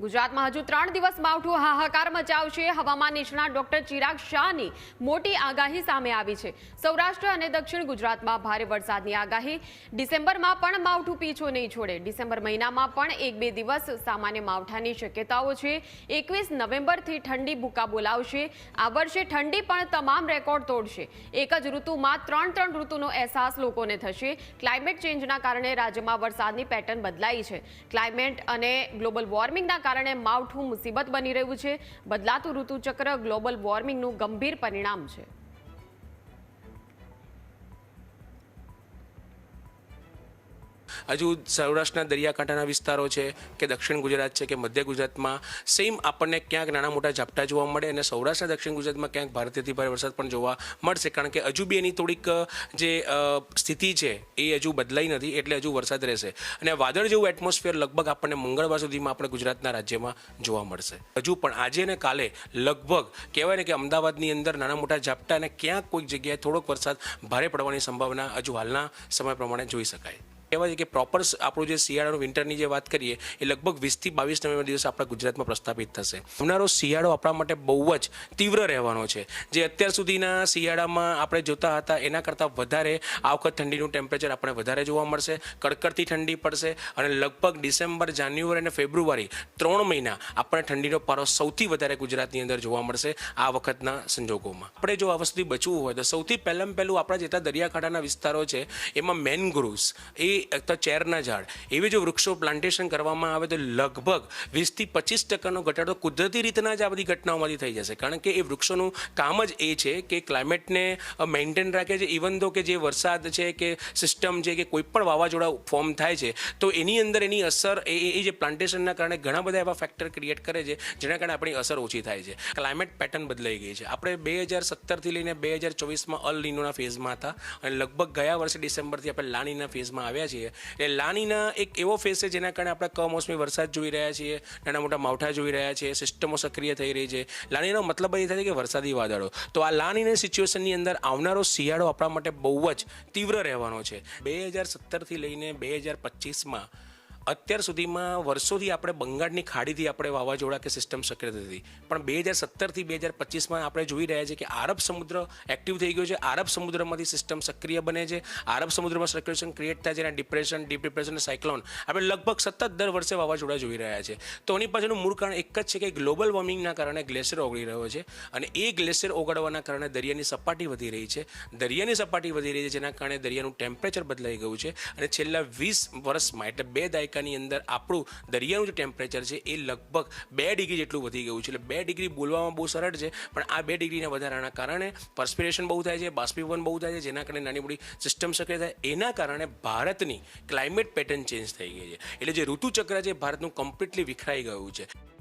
ગુજરાતમાં હજુ ત્રણ દિવસ માવઠું હાહાકાર મચાવશે. હવામાન નિષ્ણાત ડોક્ટર ચિરાગ શાહની મોટી આગાહી સામે આવી છે. સૌરાષ્ટ્ર અને દક્ષિણ ગુજરાતમાં ભારે વરસાદની આગાહી. ડિસેમ્બરમાં પણ માવઠું પીછો નહીં છોડે. ડિસેમ્બર મહિનામાં પણ એક બે દિવસ સામાન્ય માવઠાની શક્યતાઓ છે. એકવીસ નવેમ્બરથી ઠંડી ભૂકા બોલાવશે. આ વર્ષે ઠંડી પણ તમામ રેકોર્ડ તોડશે. એક જ ઋતુમાં ત્રણ ત્રણ ઋતુનો અહેસાસ લોકોને થશે. ક્લાઇમેટ ચેન્જના કારણે રાજ્યમાં વરસાદની પેટર્ન બદલાઈ છે. ક્લાઇમેટ અને ગ્લોબલ વોર્મિંગના કારણે માવઠું મુસીબત બની રહ્યું છે. બદલાતું ઋતુચક્ર ગ્લોબલ વોર્મિંગનું ગંભીર પરિણામ છે. હજુ સૌરાષ્ટ્રના દરિયાકાંઠાના વિસ્તારો છે કે દક્ષિણ ગુજરાત છે કે મધ્ય ગુજરાતમાં સેમ આપણને ક્યાંક નાના મોટા ઝાપટા જોવા મળે અને સૌરાષ્ટ્રના દક્ષિણ ગુજરાતમાં ક્યાંક ભારતીયથી ભારે વરસાદ પણ જોવા મળશે. કારણ કે હજુ બી એની થોડીક જે સ્થિતિ છે એ હજુ બદલાઈ નથી એટલે હજુ વરસાદ રહેશે. અને વાદળ જેવું એટમોસ્ફિયર લગભગ આપણને મંગળવાર સુધીમાં આપણે ગુજરાતના રાજ્યમાં જોવા મળશે. હજુ પણ આજે અને કાલે લગભગ કહેવાય ને કે અમદાવાદની અંદર નાના મોટા ઝાપટા અને ક્યાંક કોઈક જગ્યાએ થોડોક વરસાદ ભારે પડવાની સંભાવના હજુ હાલના સમય પ્રમાણે જોઈ શકાય. કહેવાય છે કે પ્રોપર આપણું જે શિયાળાનું વિન્ટરની જે વાત કરીએ, એ લગભગ વીસથી બાવીસ નવેમ્બર દિવસ આપણા ગુજરાતમાં પ્રસ્થાપિત થશે. આવનારો શિયાળો આપણા માટે બહુ જ તીવ્ર રહેવાનો છે. જે અત્યાર સુધીના શિયાળામાં આપણે જોતા હતા, એના કરતાં વધારે આ વખત ઠંડીનું ટેમ્પરેચર આપણે વધારે જોવા મળશે, કડકડતી ઠંડી પડશે અને લગભગ ડિસેમ્બર, જાન્યુઆરી અને ફેબ્રુઆરી ત્રણ મહિના આપણને ઠંડીનો પારો સૌથી વધારે ગુજરાતની અંદર જોવા મળશે આ વખતના સંજોગોમાં. આપણે જો આ વસ્તુથી બચવું હોય તો સૌથી પહેલાં પહેલું આપણા જેટલા દરિયાકાંઠાના વિસ્તારો છે, એમાં મેનગ્રુવ્સ એ તો ચેરના ઝાડ. એવી જો વૃક્ષો પ્લાન્ટેશન કરવામાં આવે તો લગભગ વીસથી પચીસ ટકાનો ઘટાડો કુદરતી રીતના જ આ બધી ઘટનાઓમાંથી થઈ જશે. કારણ કે એ વૃક્ષોનું કામ જ એ છે કે ક્લાઇમેટને મેન્ટેન રાખે છે. ઇવન દો કે જે વરસાદ છે કે સિસ્ટમ છે કે કોઈ પણ વાવાઝોડા ફોર્મ થાય છે, તો એની અંદર એની અસર, એ, એ- જે પ્લાન્ટેશનના કારણે ઘણા બધા એવા ફેક્ટર ક્રિએટ કરે છે, જેના કારણે આપણી અસર ઓછી થાય છે. ક્લાઇમેટ પેટર્ન બદલાઈ ગઈ છે. આપણે બે હજાર સત્તરથી લઈને બે હજાર ચોવીસમાં અલ નીનોના ફેઝમાં હતા. અને લગભગ ગયા વર્ષે ડિસેમ્બરથી આપણે લાનીના ફેઝમાં આવ્યા છીએ. એટલે લાનીના એક એવો ફેસ છે જેના કારણે આપણે કમોસમી વરસાદ જોઈ રહ્યા છીએ, નાના મોટા માવઠા જોઈ રહ્યા છીએ, સિસ્ટમો સક્રિય થઈ રહી છે. લાનીનો મતલબ એ થાય છે કે વરસાદી વાદળો. તો આ લાનીની સિચ્યુએશનની અંદર આવનારો શિયાળો આપણા માટે બહુ જ તીવ્ર રહેવાનો છે. બે હજાર સત્તરથી લઈને બે હજાર પચીસમાં અત્યાર સુધીમાં વર્ષોથી આપણે બંગાળની ખાડીથી આપણે વાવાઝોડા કે સિસ્ટમ સક્રિય હતી પણ બે હજાર સત્તરથી બે હજાર પચીસમાં આપણે જોઈ રહ્યા છીએ કે આરબ સમુદ્ર એક્ટિવ થઈ ગયો છે. આરબ સમુદ્રમાંથી સિસ્ટમ સક્રિય બને છે. આરબ સમુદ્રમાં સર્ક્યુલેશન ક્રિએટ થાય છે અને ડિપ્રેશન ડીપ ડિપ્રેશન સાયક્લોન આપણે લગભગ સતત દર વર્ષે વાવાઝોડા જોઈ રહ્યા છે તો એની પાછળનું મૂળ કારણ એક જ છે કે ગ્લોબલ વોર્મિંગના કારણે ગ્લેશિયર ઓગળી રહ્યો છે અને એ ગ્લેશિયર ઓગળવાના કારણે દરિયાની સપાટી વધી રહી છે. દરિયાની સપાટી વધી રહી છે જેના કારણે દરિયાનું ટેમ્પરેચર બદલાઈ ગયું છે અને છેલ્લા વીસ વર્ષમાં એટલે બે દાયકાની અંદર આપણું દરિયાનું જે ટેમ્પરેચર છે એ લગભગ બે ડિગ્રી જેટલું વધી ગયું છે. એટલે બે ડિગ્રી બોલવામાં બહુ સરળ છે, પણ આ બે ડિગ્રીના વધારાના કારણે પર્સ્પિરેશન બહુ થાય છે, બાષ્પીભવન બહુ થાય છે, જેના કારણે નાની મોટી સિસ્ટમ સક્રિય થાય. એના કારણે ભારતની ક્લાઇમેટ પેટર્ન ચેન્જ થઈ ગઈ છે. એટલે જે ઋતુચક્ર છે, ભારતનું કમ્પ્લીટલી વિખરાઈ ગયું છે.